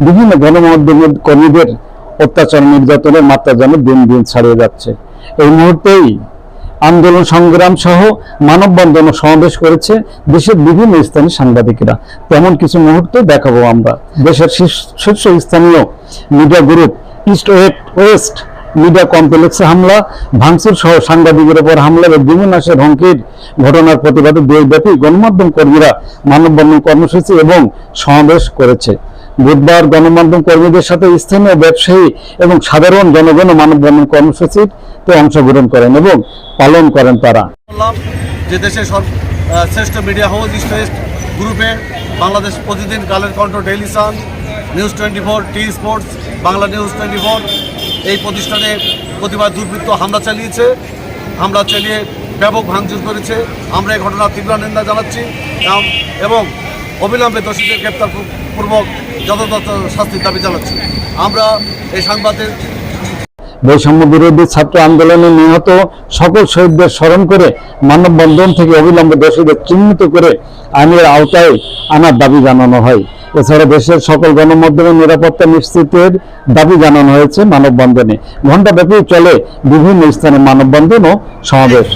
বিভিন্ন গণমাধ্যমের কর্মীদের অত্যাচার, নির্যাতনের মাত্রা যেন দিন দিন ছাড়িয়ে যাচ্ছে। এই মুহূর্তেই আন্দোলন সংগ্রাম সহ মানববন্ধন সমাবেশ করেছে দেশের বিভিন্ন স্থানে সাংবাদিকরা। তেমন কিছু মুহূর্ত দেখাবো আমরা। দেশের শীর্ষ- শীর্ষস্থানীয় media group East West media কমপ্লেক্সে হামলা, ভাঙচুর সহ সাংবাদিকের উপর হামলা এবং বিমনাশের হুমকির ঘটনার প্রতিবাদে দেশব্যাপী গণমাধ্যম কর্মীরা মানববন্ধন কর্মসূচি এবং সমাবেশ করেছে। বুধবার গণমাধ্যম কর্মীদের সাথে স্থানীয় ব্যবসায়ী এবং সাধারণ জনগণ মানববন্ধন কর্মসূচির কর্মসূচিতে অংশগ্রহণ করেন এবং পালন করেন তারা। যে দেশের শ্রেষ্ঠ মিডিয়া হাউস, ইস্ট গ্রুপে Bangladesh Pratidin Kaler Kantho Daily Sun, news twenty four, T sports, Bangla news twenty four এই প্রতিষ্ঠানে প্রতিবার দুর্বৃত্ত হামলা চালিয়েছে। হামলা চালিয়ে ব্যাপক ভাঙচুর করেছে। আমরা এই ঘটনার তীব্র নিন্দা জানাচ্ছি। এবং- অবিলম্বে দোষীদের গ্রেপ্তার পূর্বক যথাযথ শাস্তির দাবি জানাচ্ছি। আমরা এই সাংবাদিক বৈষম্য বিরোধী ছাত্র আন্দোলনে নিহত সকল শহীদদের স্মরণ করে মানববন্ধন থেকে অবিলম্বে দোষীদের চিহ্নিত করে আইনের আওতায় আনার দাবি জানানো হয়। এছাড়া দেশের সকল গণমাধ্যমের নিরাপত্তা নিশ্চিতের দাবি জানানো হয়েছে মানববন্ধনে। ঘণ্টাব্যাপী চলে বিভিন্ন স্থানে মানববন্ধন ও সমাবেশ।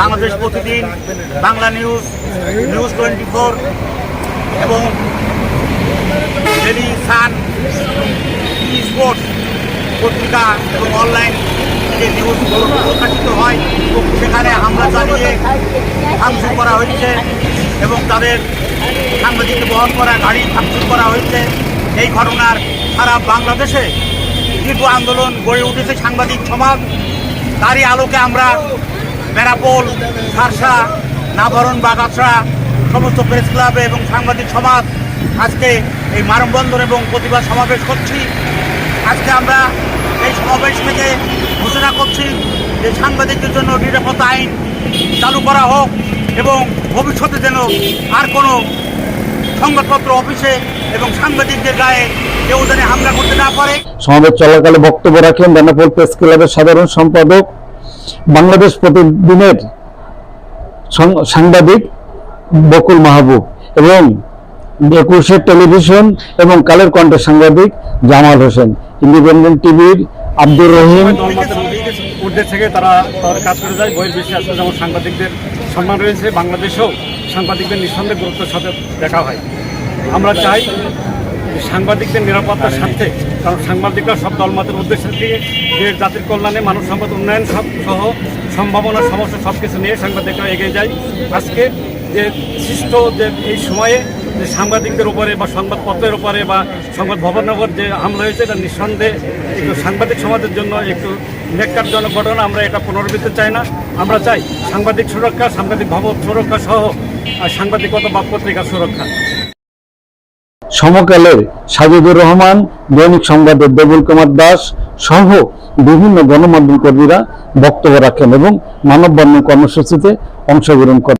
Bangladesh Pratidin, Bangla news news twenty four এবং ডেলি সান স্পোর্টস পত্রিকা এবং অনলাইন যে নিউজগুলো প্রকাশিত হয় সেখানে হামলা চালিয়ে ভাঙচুর করা হয়েছে এবং তাদের সাংবাদিক বহন করা, গাড়ি ভাঙচুর করা হয়েছে। এই ঘটনার সারা বাংলাদেশে দীর্ঘ আন্দোলন গড়ে উঠেছে সাংবাদিক সমাজ। তারই আলোকে আমরা বেড়াপোল সারসা নাভরণ বাগাছড়া সমস্ত প্রেস ক্লাবে এবং সাংবাদিক সমাজ আজকে এই মানববন্ধন এবং প্রতিবাদ সমাবেশ করছি। আজকে আমরা এই সমাবেশ থেকে ঘোষণা করছি যে সাংবাদিকদের জন্য নিরাপত্তা আইন চালু করা হোক এবং ভবিষ্যতে যেন আর কোনো সংবাদপত্র অফিসে এবং সাংবাদিকদের গায়ে কেউ যেন হামলা করতে না পারে। সমাবেশ চলাকালে বক্তব্য রাখেন বেনাপোল প্রেস ক্লাবের সাধারণ সম্পাদক, বাংলাদেশ প্রতিদিনের সাংবাদিক বকুল মাহবুব এবং একুশের টেলিভিশন এবং কালের কণ্ঠ সাংবাদিক জামাল হোসেন, ইন্ডিপেন্ডেন্ট টিভির আব্দুর রহিম। ঊর্ধ্বে থেকে তারা তাদের কাজ করে যায়, বইয়ের বেশি আসলে যেমন সাংবাদিকদের সম্মান রয়েছে, বাংলাদেশেও সাংবাদিকদের নিঃসন্দেহে গুরুত্বের সাথে দেখা হয়। আমরা চাই সাংবাদিকদের নিরাপত্তার স্বার্থে, কারণ সাংবাদিকরা সব দলমতের উদ্দেশ্য থেকে দেশ জাতির কল্যাণে, মানব সম্পদ উন্নয়ন সব সহ সম্ভাবনা, সমস্যা সব কিছু নিয়ে সাংবাদিকরা এগিয়ে যায়। আজকে যে সৃষ্ট যে এই সময়ে যে সাংবাদিকদের উপরে বা সংবাদপত্রের উপরে বা সংবাদ ভবনের যে হামলা হয়েছে, এটা নিঃসন্দেহে একটু সাংবাদিক সমাজের জন্য একটু নেককারজনক ঘটনা। আমরা এটা পুনরাবৃত্তি চাই না। আমরা চাই সাংবাদিক সুরক্ষা, সাংবাদিক ভবন সুরক্ষা সহ সাংবাদিকতা বা পত্রিকার সুরক্ষা। সমকালের সাজিদুর রহমান, দৈনিক সংবাদের দেবুল কুমার দাস সহ বিভিন্ন গণমাধ্যম কর্মীরা বক্তব্য রাখেন এবং মানববন্ধন কর্মসূচিতে অংশগ্রহণ করেন।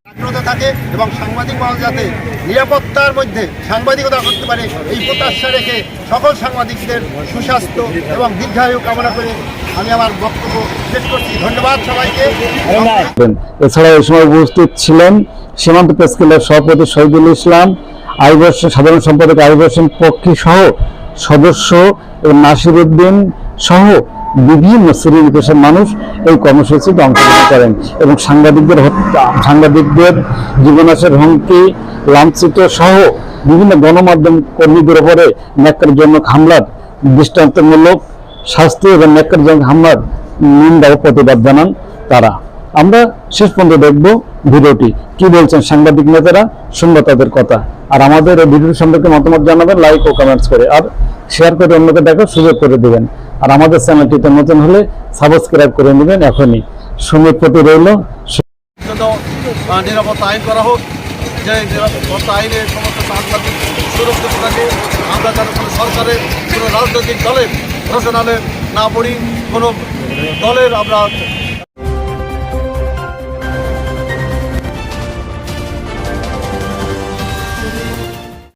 থাকে এবং সাংবাদিক মহল যাতে নিরাপত্তার মধ্যে সাংবাদিকতা করতে পারে, এই প্রত্যাশা রেখে সকল সাংবাদিকদের সুস্বাস্থ্য এবং দীর্ঘায়ু কামনা করে আমি আমার বক্তব্য শেষ করছি ধন্যবাদ সবাইকে। এছাড়া এই সময় উপস্থিত ছিলেন সীমান্ত প্রেস ক্লাবের সভাপতি শহীদুল ইসলাম আইবর সাধারণ সম্পাদক আইবর হোসেন পক্ষী সহ সদস্য এবং নাসির উদ্দিন সহ বিভিন্ন শ্রেণি পেশার মানুষ এই কর্মসূচিতে অংশগ্রহণ করেন এবং সাংবাদিকদের হত্যা, সাংবাদিকদের জীবনাশের হুমকি, লাঞ্ছিত সহ বিভিন্ন গণমাধ্যম কর্মীদের উপরে ন্যাক্কারজনক হামলার দৃষ্টান্তমূলক শাস্তি এবং ন্যাক্কারজনক হামলার নিন্দা ও প্রতিবাদ জানান তারা। আমরা শেষ পর্যন্ত দেখব ভিডিওটি। কি বলছেন সাংবাদিক নেতারা? শুনব তাদের কথা। আর আমাদের ভিডিও সম্পর্কে মতামত জানাবেন লাইক ও কমেন্টস করে। আর শেয়ার করে অন্যকে দেখার সুযোগ করে দিবেন। আর আমাদের চ্যানেলটিতে নতুন হলে সাবস্ক্রাইব করে নেবেন এখনই। সময় প্রতি রইল? নিরাপত্তা আইন করা হোক, যে আইনে সমস্ত থাকে আমরা কোনো সরকারের, কোনো রাজনৈতিক দলের ঘোষণালে না পড়ি, কোনো দলের আমরা